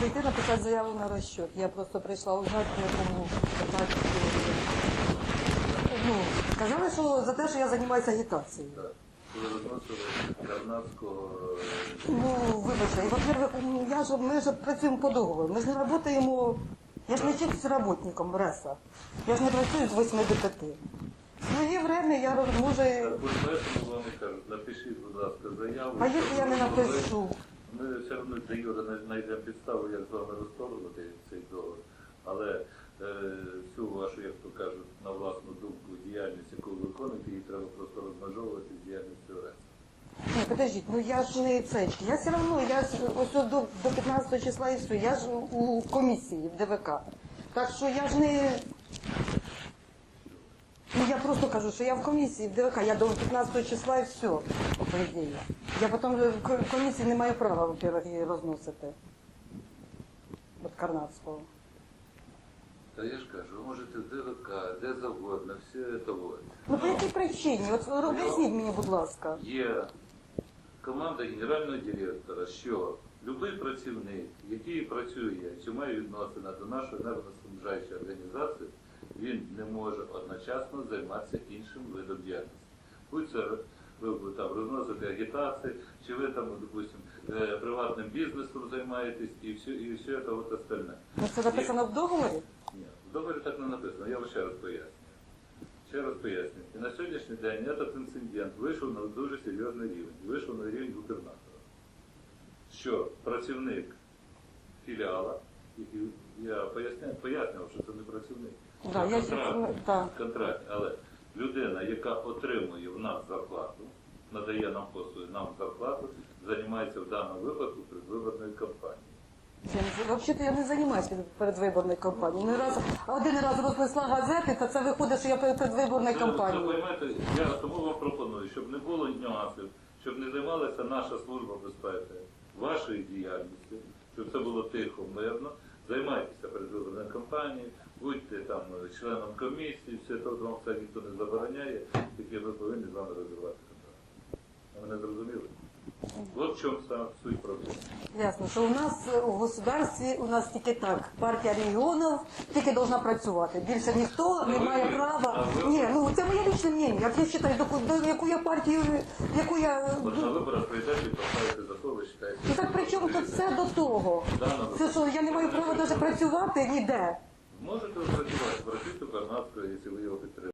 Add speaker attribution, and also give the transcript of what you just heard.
Speaker 1: прийти написати заяву на розчет. Я просто прийшла узнати, по якому питати. Ну, сказали, що за те, що я займаюся агітацією.
Speaker 2: Так. Коли виносили Карнацького,
Speaker 1: Ну, вибачте, і, во-первых, ну, я ж, ми ж працюємо по договору. Ми ж не працюємо, я ж не чистий работником РЕСа. Я ж не працюю з 8 до 5. В своє время я роз- може...
Speaker 2: так поэтому вам кажуть, напишіть, будь ласка, заяву.
Speaker 1: А якщо я не напишу?
Speaker 2: Ми все одно де Юра знайдемо підставу, як з вами розторгувати цей договор. Але е, всю вашу, як то кажуть, на власну думку, діяльність, яку ви виконуєте, її треба просто розмежовувати з діяльністю РЕС.
Speaker 1: Ні, подождіть, ну я ж не це. Я все одно, я ж ось до, до 15 числа і все, я ж у комісії в ДВК. Так що я ж не. Ну я просто кажу, що я в комісії в ДВК, я до 15 числа і все, по ідеї. Я потім в комісії не маю права, її розносити. От Карнацького.
Speaker 2: Та я ж кажу, ви можете в ДВК, де завгодно, все це вот.
Speaker 1: Ну по якій причині? От об'ясніть мені, будь ласка.
Speaker 2: Є команда генерального директора, що будь-який працівник, який працює чи має відносини до нашої енергоснабжаючої організації, він не може одночасно займатися іншим видом діяльності. Будь це ви там розносите агітації, чи ви там, допустим, е, приватним бізнесом займаєтесь і все, і все це от остальне.
Speaker 1: Ну це написано в договорі?
Speaker 2: Ні, в договорі так не написано, я вам ще раз поясню. Ще раз поясню. І на сьогоднішній день этот інцидент вийшов на дуже серйозний рівень. Вийшов на рівень губернатора. Що працівник філіала, я пояснював, що це.
Speaker 1: Да, я
Speaker 2: контракт,
Speaker 1: ще- так.
Speaker 2: контракт. Але людина, яка отримує в нас зарплату, надає нам послуги, нам зарплату, займається в даному випадку предвиборною кампанією.
Speaker 1: Я не- Взагалі-то я не займаюся передвиборною кампанією. Ну, раз, один раз розписала газети, то це виходить, що я перед передвиборною кампанією.
Speaker 2: поймете, я тому вам пропоную, щоб не було нюансів, щоб не займалася наша служба безпеки вашою діяльністю, щоб це було тихо, мирно. Займайтеся передвиборною кампанією, членом комісії, все то вам це ніхто не забороняє, тільки ви повинні з вами розірвати контракт. Ви мене зрозуміли? От в чому саме суть проблеми.
Speaker 1: Ясно, що у нас у государстві у нас тільки так. Партія регіонів тільки повинна працювати. Більше ніхто не має права. Ні, ну це моє лічне мнення. Як я вважаю, до, до яку я партію, яку я.
Speaker 2: От на виборах прийдете і поставите за то, ви вважаєте.
Speaker 1: Ну так при чому тут все до того? Це що, я не маю права навіть працювати ніде.
Speaker 2: Можете працювати, в Карнацького, якщо ви його підтримуєте.